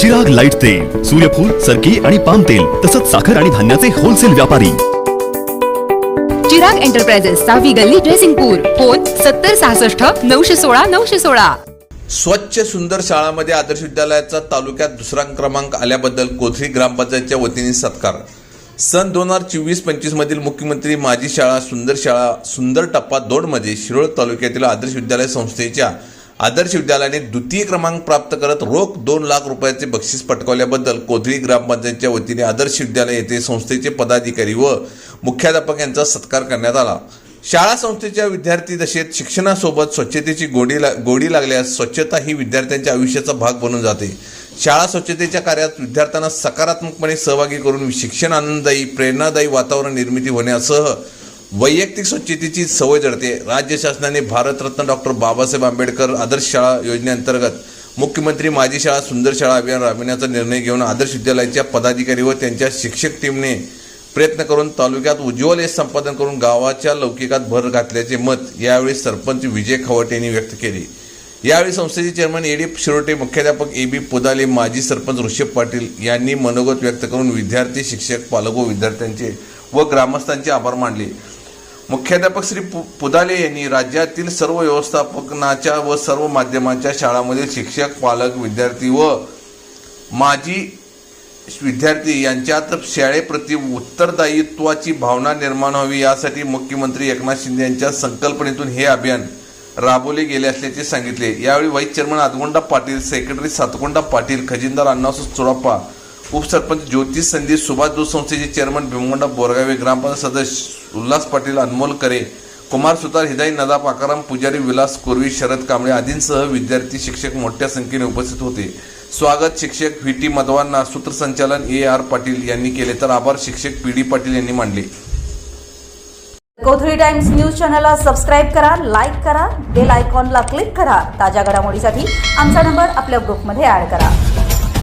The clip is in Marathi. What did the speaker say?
सुभाग लाइट तेल सूर्यफूल सरकी आणि पाम तेल तसंच साखर आणि धान्याचे होलसेल व्यापारी. चिराग एंटरप्राइजेस सहावी गल्ली ड्रेसिंगपूर फोन सत्तर सहासष्ट नऊशे सोळा नऊशे सोळा. स्वच्छ सुंदर शाळामध्ये आदर्श विद्यालयाचा तालुक्यात दुसरा क्रमांक आल्याबद्दल कोथळी ग्रामपंचायतच्या वतीने सत्कार. सन दोन हजार चोवीस पंचवीस मधील मुख्यमंत्री माझी शाळा सुंदर शाळा सुंदर टप्पा दोडमध्ये शिरोळ तालुक्यातील आदर्श विद्यालय संस्थेच्या आदर्श विद्यालयाने द्वितीय क्रमांक प्राप्त करत रोख दोन लाख रुपयाचे बक्षीस पटकावल्याबद्दल कोथळी ग्रामपंचायतच्या वतीने आदर्श विद्यालय येथे संस्थेचे पदाधिकारी व मुख्याध्यापक यांचा सत्कार करण्यात आला. शाळा संस्थेच्या विद्यार्थी दशेत शिक्षणासोबत स्वच्छतेची गोडी ला गोडी लागल्यास स्वच्छता ही विद्यार्थ्यांच्या आयुष्याचा भाग बनून जाते. शाळा स्वच्छतेच्या कार्यात विद्यार्थ्यांना सकारात्मकपणे सहभागी करून शिक्षण आनंददायी प्रेरणादायी वातावरण निर्मिती होण्यासह वैयक्तिक स्वच्छतेची सवय जडते. राज्य शासनाने भारतरत्न डॉक्टर बाबासाहेब आंबेडकर आदर्श शाळा योजनेअंतर्गत मुख्यमंत्री माझी शाळा सुंदर शाळा अभियान राबविण्याचा निर्णय घेऊन आदर्श विद्यालयाच्या पदाधिकारी व त्यांच्या शिक्षक टीमने प्रयत्न करून तालुक्यात उज्ज्वल यश संपादन करून गावाच्या लौकिकात भर घातल्याचे मत यावेळी सरपंच विजय खवट यांनी व्यक्त केले. यावेळी संस्थेचे चेअरमन ए डी शिरोटे मुख्याध्यापक ए बी पुदाले माजी सरपंच ऋषभ पाटील यांनी मनोगत व्यक्त करून विद्यार्थी शिक्षक पालक व विद्यार्थ्यांचे व ग्रामस्थांचे आभार मानले. मुख्याध्यापक श्री पु पुदाले यांनी राज्यातील सर्व व्यवस्थापनाच्या व सर्व माध्यमांच्या शाळांमधील शिक्षक पालक विद्यार्थी व माजी विद्यार्थी यांच्यात शाळेप्रती उत्तरदायित्वाची भावना निर्माण व्हावी यासाठी मुख्यमंत्री एकनाथ शिंदे यांच्या संकल्पनेतून हे अभियान राबवले गेले असल्याचे सांगितले. यावेळी vice chairman Adgonda Patil secretary Satgonda Patil खजिनदार Annasu Cholappa उपसरपंच ज्योतिष संधी सुभाष दूध संस्थेचे चेअरमन भीमगोंडा बोरगावे ग्रामपंचायत सदस्य उल्हास पाटील अनमोल करे कुमार सुतार हिदाई नदाप आकाराम पुजारी विलास कोरवी शरद कांबळे आदींसह विद्यार्थी शिक्षक मोठ्या संख्येने उपस्थित होते. स्वागत शिक्षक व्ही. टी. मधवांना सूत्रसंचालन ए. आर. पाटील यांनी केले तर आभार शिक्षक पी. डी. पाटील यांनी मांडले कोथळी टाइम्स न्यूज चॅनलला सबस्क्राईब करा लाईक करा बेल आयकॉनला क्लिक करा. ताज्या घडामोडीसाठी आमचा नंबर आपल्या ग्रुपमध्ये ऍड करा.